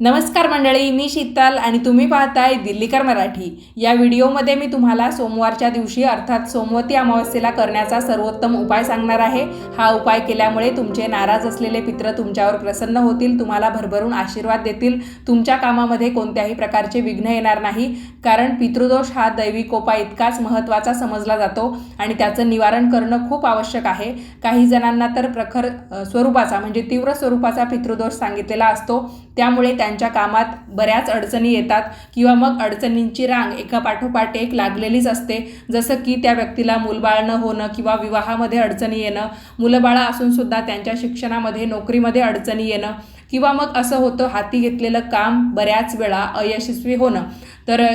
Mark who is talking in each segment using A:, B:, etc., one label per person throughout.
A: नमस्कार मंडळी मी शीतल आणि तुम्ही पाहताय दिल्लीकर मराठी. या व्हिडिओमध्ये मी तुम्हाला सोमवारच्या दिवशी अर्थात सोमवती अमावस्येला करण्याचा सर्वोत्तम उपाय सांगणार आहे. हा उपाय केल्यामुळे तुमचे नाराज असलेले पित्र तुमच्यावर प्रसन्न होतील तुम्हाला भरभरून आशीर्वाद देतील. तुमच्या कामामध्ये कोणत्याही प्रकारचे विघ्न येणार नाही कारण पितृदोष हा दैवी कोपा इतकाच महत्त्वाचा समजला जातो आणि त्याचं निवारण करणं खूप आवश्यक आहे. काही जणांना तर प्रखर स्वरूपाचा म्हणजे तीव्र स्वरूपाचा पितृदोष सांगितलेला असतो. त्यामुळे त्या त्यांच्या कामात बऱ्याच अडचणी येतात किंवा मग अडचणींची रांग एका पाठोपाठ एक लागलेलीच असते. जसं की त्या व्यक्तीला मुलबाळ न होणं किंवा विवाहामध्ये अडचणी येणं. मुलंबाळा असूनसुद्धा त्यांच्या शिक्षणामध्ये नोकरीमध्ये अडचणी येणं. किंवा मग असं होतं हाती घेतलेलं काम बऱ्याच वेळा अयशस्वी होणं. तर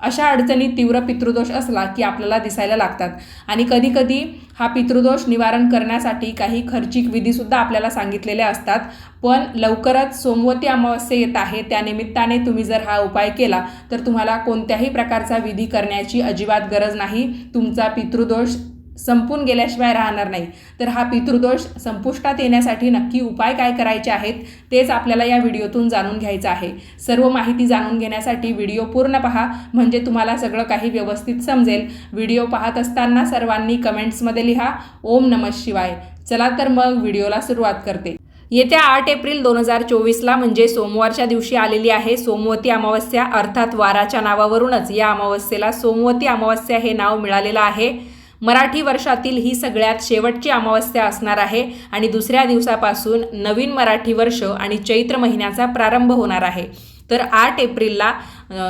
A: अशा अडचणी तीव्र पितृदोष असला की आपल्याला दिसायला लागतात. आणि कधीकधी हा पितृदोष निवारण करण्यासाठी काही खर्चिक विधीसुद्धा आपल्याला सांगितलेल्या असतात. पण लवकरच सोमवती अमावस्या येत आहे. त्यानिमित्ताने तुम्ही जर हा उपाय केला तर तुम्हाला कोणत्याही प्रकारचा विधी करण्याची अजिबात गरज नाही. तुमचा पितृदोष संपून गेल्याशिवाय राहणार नाही. तर हा पितृदोष संपुष्टात येण्यासाठी नक्की उपाय काय करायचे आहेत तेच आपल्याला या व्हिडिओतून जाणून घ्यायचं आहे. सर्व माहिती जाणून घेण्यासाठी व्हिडिओ पूर्ण पहा म्हणजे तुम्हाला सगळं काही व्यवस्थित समजेल. व्हिडिओ पाहत असताना सर्वांनी कमेंट्समध्ये लिहा ओम नमः शिवाय. चला तर मग व्हिडिओला सुरुवात करते. येत्या आठ एप्रिल दोन हजार चोवीसला म्हणजे सोमवारच्या दिवशी आलेली आहे सोमवती अमावस्या अर्थात वाराच्या नावावरूनच या अमावस्येला सोमवती अमावस्या हे नाव मिळालेलं आहे. मराठी वर्षातील ही सगळ्यात शेवटची अमावस्या असणार आहे आणि दुसऱ्या दिवसापासून नवीन मराठी वर्ष आणि चैत्र महिन्याचा प्रारंभ होणार आहे. तर आठ एप्रिलला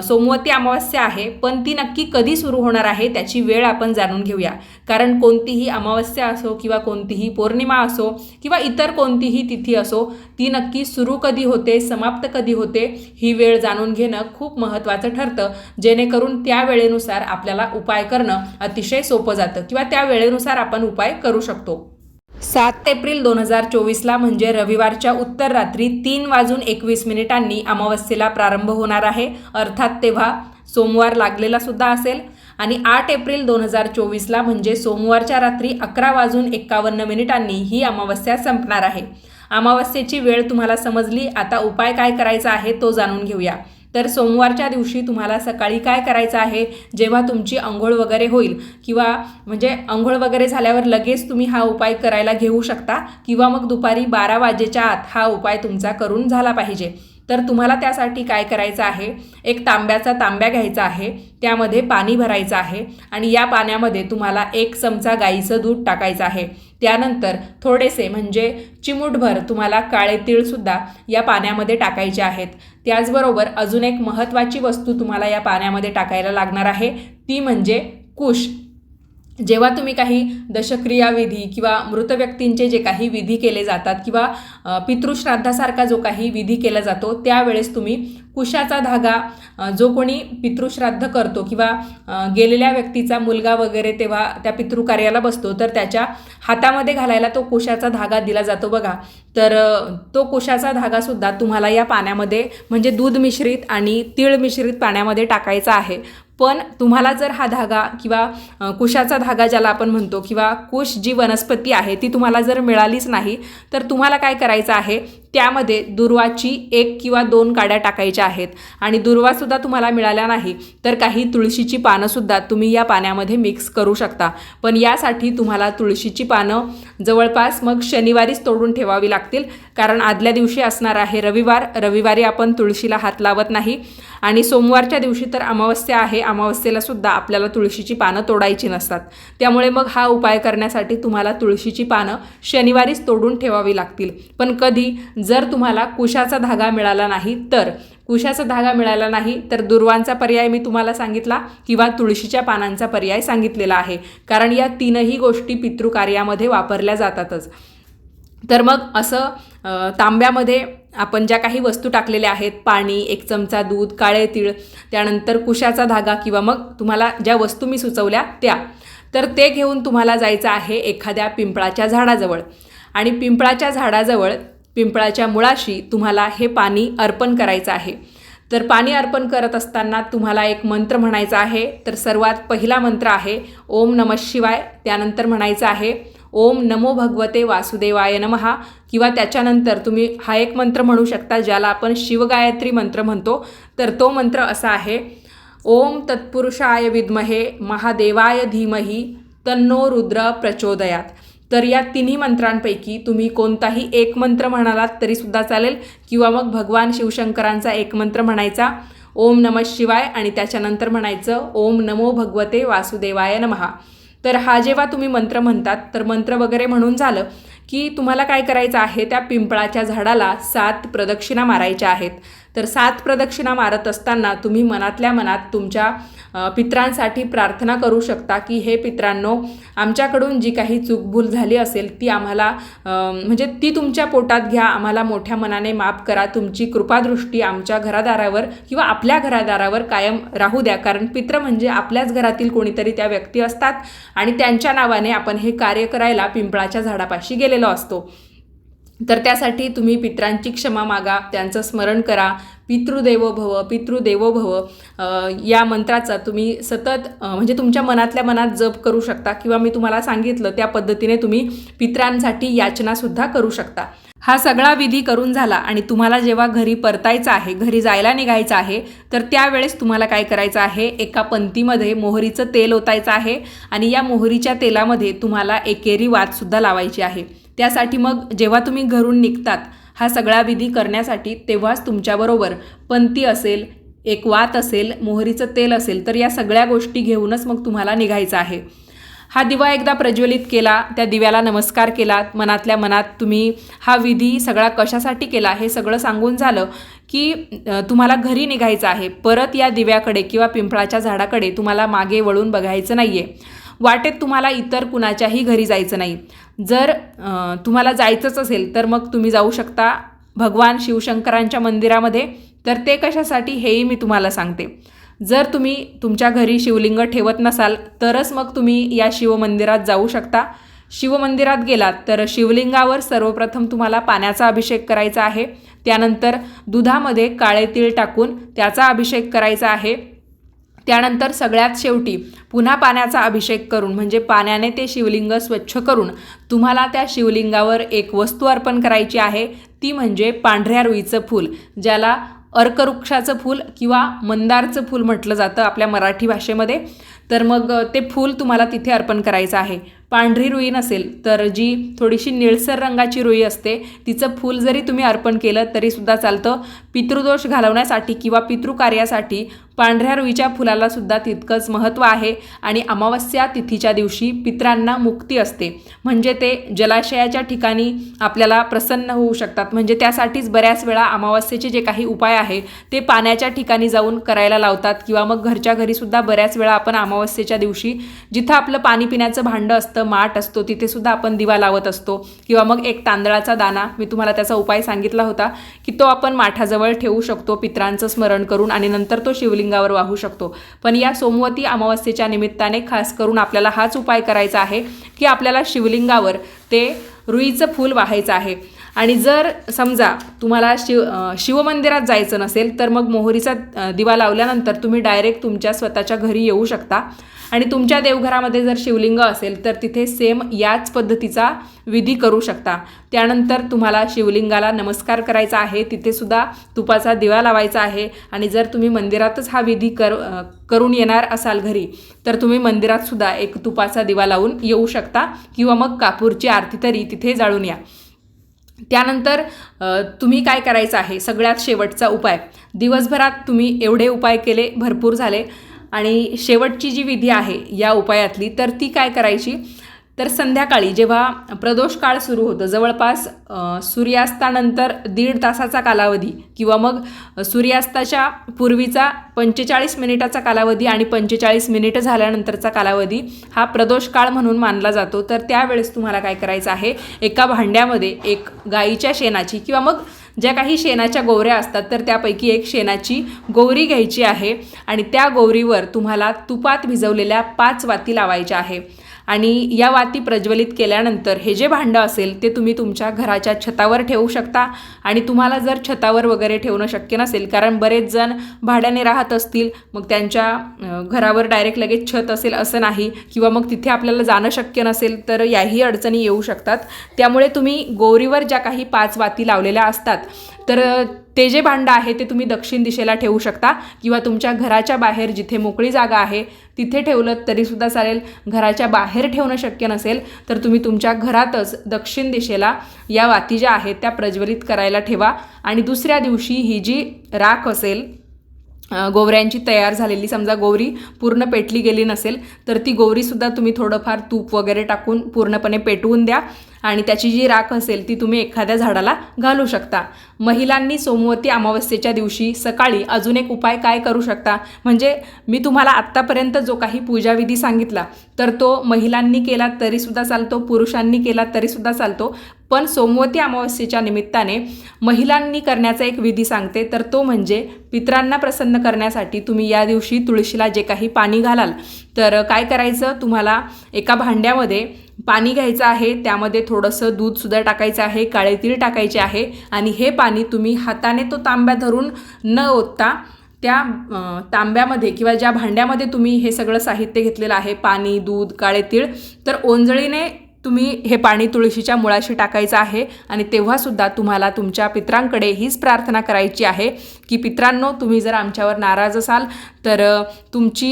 A: सोमवती अमावस्या आहे पण ती नक्की कधी सुरू होणार आहे त्याची वेळ आपण जाणून घेऊया. कारण कोणतीही अमावस्या असो किंवा कोणतीही पौर्णिमा असो किंवा इतर कोणतीही तिथी असो ती नक्की सुरू कधी होते समाप्त कधी होते ही वेळ जाणून घेणं खूप महत्त्वाचं ठरतं. जेणेकरून त्या वेळेनुसार आपल्याला उपाय करणं अतिशय सोपं जातं किंवा त्या वेळेनुसार आपण उपाय करू शकतो. सात एप्रिल दोन हजार चोवीसला म्हणजे रविवारच्या उत्तर रात्री तीन वाजून एकवीस मिनिटांनी अमावस्येला प्रारंभ होणार आहे. अर्थात तेव्हा सोमवार लागलेला सुद्धा असेल. आणि आठ एप्रिल दोन हजार चोवीसला म्हणजे सोमवारच्या रात्री अकरा वाजून एक्कावन्न मिनिटांनी ही अमावस्या संपणार आहे. अमावस्येची वेळ तुम्हाला समजली? आता उपाय काय करायचा आहे तो जाणून घेऊया. तर सोमवारच्या दिवशी तुम्हाला सकाळी काय करायचं आहे? जेव्हा तुमची आंघोळ वगैरे होईल किंवा म्हणजे आंघोळ वगैरे झाल्यावर लगेच तुम्ही हा उपाय करायला घेऊ शकता किंवा मग दुपारी बारा वाजेच्या आत हा उपाय तुमचा करून झाला पाहिजे. तर तुम्हाला त्यासाठी काय करायचं आहे? एक तांब्याचा तांब्या घ्यायचा आहे त्यामध्ये पाणी भरायचं आहे आणि या पाण्यामध्ये तुम्हाला एक चमचा गाईचं दूध टाकायचं आहे. त्यानंतर थोडेसे म्हणजे चिमूटभर तुम्हाला काळे तीळसुद्धा या पाण्यामध्ये टाकायचे आहेत. त्याचबरोबर अजून एक महत्त्वाची वस्तू तुम्हाला या पाण्यामध्ये टाकायला लागणार आहे ती म्हणजे कुश. जेव्हा तुम्ही काही दशक्रिया विधी किंवा मृत व्यक्तींचे जे काही विधी केले जातात किंवा पितृश्राद्धासारखा जो काही विधी केला जातो त्यावेळेस तुम्ही कुशाचा धागा जो कोणी पितृश्राद्ध करतो किंवा गेलेल्या व्यक्तीचा मुलगा वगैरे तेव्हा त्या पितृकार्याला बसतो तर त्याच्या हातामध्ये घालायला तो कुशाचा धागा दिला जातो बघा. तर तो कुशाचा धागासुद्धा तुम्हाला या पाण्यामध्ये म्हणजे दूध मिश्रित आणि तीळ मिश्रित पाण्यामध्ये टाकायचा आहे. पण तुम्हाला जर हा धागा किंवा कुशाचा धागा ज्याला आपण म्हणतो किंवा कुश जी वनस्पती आहे ती तुम्हाला जर मिळालीच नाही तर तुम्हाला काय करायचं आहे? त्यामध्ये दुर्वाची एक किंवा दोन काड्या टाकायच्या आहेत. आणि दुर्वासुद्धा तुम्हाला मिळाल्या नाही तर काही तुळशीची पानंसुद्धा तुम्ही या पाण्यामध्ये मिक्स करू शकता. पण यासाठी तुम्हाला तुळशीची पानं जवळपास मग शनिवारीच तोडून ठेवावी लागतील. कारण आदल्या दिवशी असणार आहे रविवार. रविवारी आपण तुळशीला हात लावत नाही. आणि सोमवारच्या दिवशी तर अमावस्या आहे. अमावस्येला सुद्धा आपल्याला तुळशीची पानं तोडायची नसतात. त्यामुळे मग हा उपाय करण्यासाठी तुम्हाला तुळशीची पानं शनिवारीच तोडून ठेवावी लागतील. पण कधी जर तुम्हाला कुशाचा धागा मिळाला नाही तर कुशाचा धागा मिळाला नाही तर दुर्वांचा पर्याय मी तुम्हाला सांगितला किंवा तुळशीच्या पानांचा पर्याय सांगितलेला आहे. कारण या तीनही गोष्टी पितृकार्यामध्ये वापरल्या जातातच. तर मग असं तांब्यामध्ये आपण ज्या काही वस्तू टाकलेल्या आहेत पाणी एक चमचा दूध काळे तीळ त्यानंतर कुशाचा धागा किंवा मग तुम्हाला ज्या वस्तू मी सुचवल्या त्या तर ते घेऊन तुम्हाला जायचं आहे एखाद्या पिंपळाच्या झाडाजवळ. आणि पिंपळाच्या झाडाजवळ पिंपळाच्या मुळाशी तुम्हाला हे पाणी अर्पण करायचं आहे. तर पाणी अर्पण करत असताना तुम्हाला एक मंत्र म्हणायचा आहे. तर सर्वात पहिला मंत्र आहे ओम नम शिवाय. त्यानंतर म्हणायचं आहे ओम नमो भगवते वासुदेवाय नमहा किंवा त्याच्यानंतर तुम्ही हा एक मंत्र म्हणू शकता ज्याला आपण शिवगायत्री मंत्र म्हणतो. तर तो मंत्र असा आहे ओम तत्पुरुषाय विद्महे महादेवाय धीमही तन्नो रुद्र प्रचोदयात. तर या तिन्ही मंत्रांपैकी तुम्ही कोणताही एक मंत्र म्हणालात तरीसुद्धा चालेल. किंवा मग भगवान शिवशंकरांचा एक मंत्र म्हणायचा ओम नम शिवाय आणि त्याच्यानंतर म्हणायचं ओम नमो भगवते वासुदेवाय नमहा तर हा जेव्हा तुम्ही मंत्र म्हणतात तर मंत्र वगैरे म्हणून झालं की तुम्हाला काय करायचं आहे त्या पिंपळाच्या झाडाला सात प्रदक्षिणा मारायच्या आहेत. तर सात प्रदक्षिणा मारत असताना तुम्ही मनातल्या मनात तुमच्या पित्रांसाठी प्रार्थना करू शकता की हे पित्रांनो आमच्याकडून जी काही चूकभूल झाली असेल ती आम्हाला म्हणजे ती तुमच्या पोटात घ्या. आम्हाला मोठ्या मनाने माफ करा. तुमची कृपादृष्टी आमच्या घरादारावर किंवा आपल्या घरादारावर कायम राहू द्या. कारण पित्र म्हणजे आपल्याच घरातील कोणीतरी त्या व्यक्ती असतात आणि त्यांच्या नावाने आपण हे कार्य करायला पिंपळाच्या झाडापाशी गेलेलो असतो. तर त्यासाठी तुम्ही पित्रांची क्षमा मागा त्यांचं स्मरण करा. पितृदेवो भव पितृदेवो भव. या मंत्राचा तुम्ही सतत म्हणजे तुमच्या मनातल्या मनात जप करू शकता किंवा मी तुम्हाला सांगितलं त्या पद्धतीने तुम्ही पित्रांसाठी याचनासुद्धा करू शकता. हा सगळा विधी करून झाला आणि तुम्हाला जेव्हा घरी परतायचं आहे घरी जायला निघायचं आहे तर त्यावेळेस तुम्हाला काय करायचं आहे? एका पंतीमध्ये मोहरीचं तेल ओतायचं आहे आणि या मोहरीच्या तेलामध्ये तुम्हाला एकेरी वातसुद्धा लावायची आहे. त्यासाठी मग जेव्हा तुम्ही घरून निघतात हा सगळा विधी करण्यासाठी तेव्हाच तुमच्याबरोबर पंती असेल एक वात असेल मोहरीचं तेल असेल तर या सगळ्या गोष्टी घेऊनच मग तुम्हाला निघायचं आहे. हा दिवा एकदा प्रज्वलित केला त्या दिव्याला नमस्कार केला मनातल्या मनात तुम्ही हा विधी सगळा कशासाठी केला हे सगळं सांगून झालं की तुम्हाला घरी निघायचं आहे. परत या दिव्याकडे किंवा पिंपळाच्या झाडाकडे तुम्हाला मागे वळून बघायचं नाही आहे वाटेत तुम्हाला इतर कुणाच्याही घरी जायचं नाही. जर तुम्हाला जायचंच असेल तर मग तुम्ही जाऊ शकता भगवान शिवशंकरांच्या मंदिरामध्ये. तर ते कशासाठी हेही मी तुम्हाला सांगते. जर तुम्ही तुमच्या घरी शिवलिंग ठेवत नसाल तरच मग तुम्ही या शिवमंदिरात जाऊ शकता. शिवमंदिरात गेलात तर शिवलिंगावर सर्वप्रथम तुम्हाला पाण्याचा अभिषेक करायचा आहे. त्यानंतर दुधामध्ये काळे तीळ टाकून त्याचा अभिषेक करायचा आहे. त्यानंतर सगळ्यात शेवटी पुन्हा पाण्याचा अभिषेक करून म्हणजे पाण्याने ते शिवलिंग स्वच्छ करून तुम्हाला त्या शिवलिंगावर एक वस्तू अर्पण करायची आहे ती म्हणजे पांढऱ्या रुईचं फूल ज्याला अर्कवृक्षाचं फूल किंवा मंदारचं फूल म्हटलं जातं आपल्या मराठी भाषेमध्ये. तर मग ते फूल तुम्हाला तिथे अर्पण करायचं आहे. पांढरी रुई नसेल तर जी थोडीशी निळसर रंगाची रुई असते तिचं फूल जरी तुम्ही अर्पण केलं तरीसुद्धा चालतं. पितृदोष घालवण्यासाठी किंवा पितृकार्यासाठी पांढऱ्या रुईच्या फुलाला सुद्धा तितकंच महत्त्व आहे आणि अमावस्या तिथीच्या दिवशी पित्रांना मुक्ती असते. म्हणजे ते जलाशयाच्या ठिकाणी आपल्याला प्रसन्न होऊ शकतात. म्हणजे त्यासाठीच बऱ्याच वेळा अमावस्येचे जे काही उपाय आहे ते पाण्याच्या ठिकाणी जाऊन करायला लावतात किंवा मग घरच्या घरीसुद्धा बऱ्याच वेळा आपण अमावस्येच्या दिवशी जिथं आपलं पाणी पिण्याचं भांडं असतं माठ असतो तिथेसुद्धा आपण दिवा लावत असतो. किंवा मग एक तांदळाचा दाना मी तुम्हाला त्याचा उपाय सांगितला होता की तो आपण माठाजवळ ठेवू शकतो पित्रांचं स्मरण करून आणि नंतर तो शिवलिंग लिंगावर वाहू शकतो. पण या सोमवती अमावस्येच्या निमित्ताने खास करून आपल्याला हाच उपाय करायचा आहे की आपल्याला शिवलिंगावर ते रुईचं फूल वाहायचं आहे. आणि जर समजा तुम्हाला शिव शिवमंदिरात जायचं नसेल तर मग मोहरीचा दिवा लावल्यानंतर तुम्ही डायरेक्ट तुमच्या स्वतःच्या घरी येऊ शकता. आणि तुमच्या देवघरामध्ये जर शिवलिंग असेल तर तिथे सेम याच पद्धतीचा विधी करू शकता. त्यानंतर तुम्हाला शिवलिंगाला नमस्कार करायचा आहे तिथेसुद्धा तुपाचा दिवा लावायचा आहे. आणि जर तुम्ही मंदिरातच हा विधी कर करून येणार असाल घरी तर तुम्ही मंदिरातसुद्धा एक तुपाचा दिवा लावून येऊ शकता. किंवा मग कापूरची आरती तरी तिथे जाळून या. त्यानंतर तुम्ही काय करायचं आहे? सगळ्यात शेवटचा उपाय. दिवसभरात तुम्ही एवढे उपाय केले भरपूर झाले. आणि शेवटची जी विधी आहे या उपायातली तर ती काय करायची? तर संध्याकाळी जेव्हा प्रदोष काळ सुरू होतं जवळपास सूर्यास्तानंतर दीड तासाचा कालावधी किंवा मग सूर्यास्ताच्या पूर्वीचा पंचेचाळीस मिनिटाचा कालावधी आणि पंचेचाळीस मिनिटं झाल्यानंतरचा कालावधी हा प्रदोष काळ म्हणून मानला जातो. तर त्यावेळेस तुम्हाला काय करायचं आहे? एका भांड्यामध्ये एक गाईच्या शेणाची किंवा मग ज्या काही शेणाच्या गोवऱ्या असतात तर त्यापैकी एक शेणाची गोवरी घ्यायची आहे आणि त्या गोवरीवर तुम्हाला तुपात भिजवलेल्या पाच वाती लावायच्या आहे. आणि या वाती प्रज्वलित केल्यानंतर हे जे भांडं असेल ते तुम्ही तुमच्या घराच्या छतावर ठेवू शकता. आणि तुम्हाला जर छतावर वगैरे ठेवणं शक्य नसेल कारण बरेच जण भाड्याने राहत असतील मग त्यांच्या घरावर डायरेक्ट लगेच छत असेल असं नाही. किंवा मग तिथे आपल्याला जाणं शक्य नसेल तर याही अडचणी येऊ शकतात. त्यामुळे तुम्ही गोरीवर ज्या काही पाच वाती लावलेल्या असतात तर ते जे भांडं आहे ते तुम्ही दक्षिण दिशेला ठेवू शकता किंवा तुमच्या घराच्या बाहेर जिथे मोकळी जागा आहे तिथे ठेवलं तरीसुद्धा चालेल. घराच्या बाहेर ठेवणं शक्य नसेल तर तुम्ही तुमच्या घरातच दक्षिण दिशेला या वाती ज्या आहेत त्या प्रज्वलित करायला ठेवा. आणि दुसऱ्या दिवशी ही जी राख असेल गोवऱ्यांची तयार झालेली समजा गोवरी पूर्ण पेटली गेली नसेल तर ती गोवरीसुद्धा तुम्ही थोडंफार तूप वगैरे टाकून पूर्णपणे पेटवून द्या. आणि त्याची जी राख असेल ती तुम्ही एखाद्या झाडाला घालू शकता. महिलांनी सोमवती अमावस्येच्या दिवशी सकाळी अजून एक उपाय काय करू शकता? म्हणजे मी तुम्हाला आत्तापर्यंत जो काही पूजाविधी सांगितला तर तो महिलांनी केला तरीसुद्धा चालतो पुरुषांनी केला तरीसुद्धा चालतो. पण सोमवती अमावस्येच्या निमित्ताने महिलांनी करण्याचा एक विधी सांगते तर तो म्हणजे पित्रांना प्रसन्न करण्यासाठी तुम्ही या दिवशी तुळशीला जे काही पाणी घालाल तर काय करायचं? तुम्हाला एका भांड्यामध्ये पाणी घ्यायचं आहे त्यामध्ये थोडंसं दूधसुद्धा टाकायचं आहे काळे तीळ टाकायचे आहे आणि हे पाणी तुम्ही हाताने तो तांब्या धरून न ओतता त्या तांब्यामध्ये किंवा ज्या भांड्यामध्ये तुम्ही हे सगळं साहित्य घेतलेलं आहे पाणी दूध काळे तीळ तर ओंजळीने तुम्ही हे पाणी तुळशीच्या मुळाशी टाकायचं आहे आणि तेव्हासुद्धा तुम्हाला तुमच्या पित्रांकडे हीच प्रार्थना करायची आहे की पित्रांनो तुम्ही जर आमच्यावर नाराज असाल तर तुमची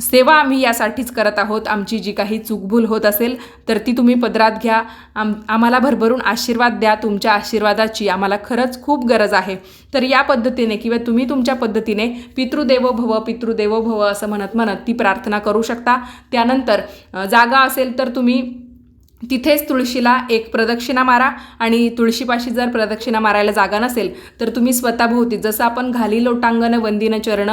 A: सेवा आम्ही यासाठीच करत आहोत. आमची जी काही चूकभूल होत असेल तर ती तुम्ही पदरात घ्या. आम आम्हाला भरभरून आशीर्वाद द्या. तुमच्या आशीर्वादाची आम्हाला खरंच खूप गरज आहे. तर या पद्धतीने किंवा तुम्ही तुमच्या पद्धतीने पितृदेवो भव पितृदेवो भव असं म्हणत म्हणत ती प्रार्थना करू शकता. त्यानंतर जागा असेल तर तुम्ही तिथेच तुळशीला एक प्रदक्षिणा मारा आणि तुळशीपाशी जर प्रदक्षिणा मारायला जागा नसेल तर तुम्ही स्वतःभोवती जसं आपण घाली लोटांगण वंदीनं चरण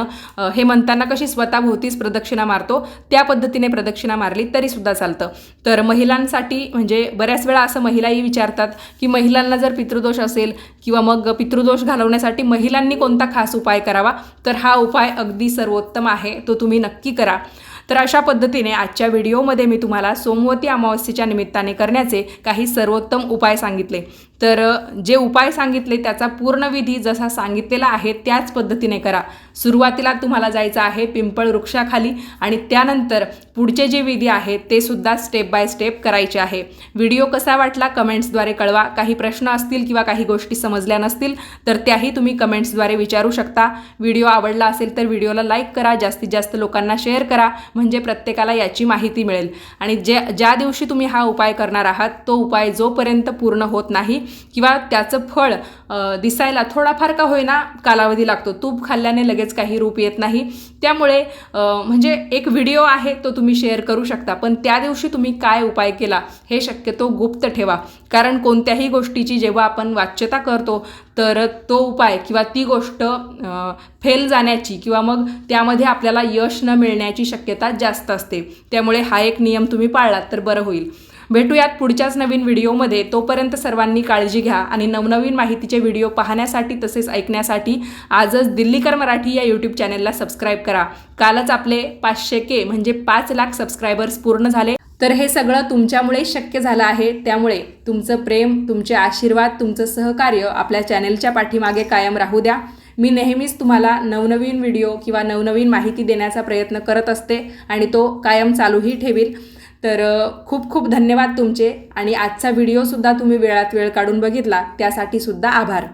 A: हे म्हणताना कशी स्वतःभोवतीच प्रदक्षिणा मारतो त्या पद्धतीने प्रदक्षिणा मारली तरीसुद्धा चालतं. तर महिलांसाठी म्हणजे बऱ्याच वेळा असं महिलाही विचारतात की महिलांना जर पितृदोष असेल किंवा मग पितृदोष घालवण्यासाठी महिलांनी कोणता खास उपाय करावा तर हा उपाय अगदी सर्वोत्तम आहे तो तुम्ही नक्की करा. तर अशा पद्धतीने आजच्या व्हिडिओमध्ये मी तुम्हाला सोमवती अमावस्येच्या निमित्ताने करण्याचे काही सर्वोत्तम उपाय सांगितले. तर जे उपाय सांगितले त्याचा पूर्ण विधी जसा सांगितलेला आहे त्याच पद्धतीने करा. सुरुवातीला तुम्हाला जायचं आहे पिंपळ वृक्षाखाली आणि त्यानंतर पुढचे जे विधी आहेत ते सुद्धा स्टेप बाय स्टेप करायचे आहे. व्हिडिओ कसा वाटला कमेंट्सद्वारे कळवा. काही प्रश्न असतील किंवा काही गोष्टी समजल्या नसतील तर त्याही तुम्ही कमेंट्सद्वारे विचारू शकता. व्हिडिओ आवडला असेल तर व्हिडिओला लाईक करा. जास्तीत जास्त लोकांना शेअर करा. म्हणजे प्रत्येकाला याची माहिती मिळेल. आणि जे ज्या दिवशी तुम्ही हा उपाय करणार आहात तो उपाय जोपर्यंत पूर्ण होत नाही किंवा त्याचं फळ दिसायला थोडाफार का होईना कालावधी लागतो. तूप खाल्ल्याने लगेच काही रूप येत नाही. त्यामुळे म्हणजे एक व्हिडिओ आहे तो तुम्ही शेअर करू शकता. पण त्या दिवशी तुम्ही काय उपाय केला हे शक्यतो गुप्त ठेवा. कारण कोणत्याही गोष्टीची जेव्हा आपण वाच्यता करतो तर तो उपाय किंवा ती गोष्ट फेल जाण्याची किंवा मग त्यामध्ये आपल्याला यश न मिळण्याची शक्यता जास्त असते. त्यामुळे हा एक नियम तुम्ही पाळलात तर बरं होईल. भेटूयात पुढच्याच नवीन व्हिडिओमध्ये. तोपर्यंत सर्वांनी काळजी घ्या आणि नवनवीन माहितीचे व्हिडिओ पाहण्यासाठी तसेच ऐकण्यासाठी आजच दिल्लीकर मराठी या यूट्यूब चॅनेलला सबस्क्राईब करा. कालच आपले पाचशे के म्हणजे पाच लाख सबस्क्रायबर्स पूर्ण झाले. तर हे सगळं तुमच्यामुळे शक्य झालं आहे. त्यामुळे तुमचं प्रेम तुमचे आशीर्वाद तुमचं सहकार्य आपल्या चॅनेलच्या पाठीमागे कायम राहू द्या. मी नेहमीच तुम्हाला नवनवीन व्हिडिओ किंवा नवनवीन माहिती देण्याचा प्रयत्न करत असते आणि तो कायम चालूही ठेवील. तर खूप खूप धन्यवाद तुमचे आणि आजचा व्हिडिओसुद्धा तुम्ही वेळात वेळ काढून बघितला त्यासाठी सुद्धा आभार.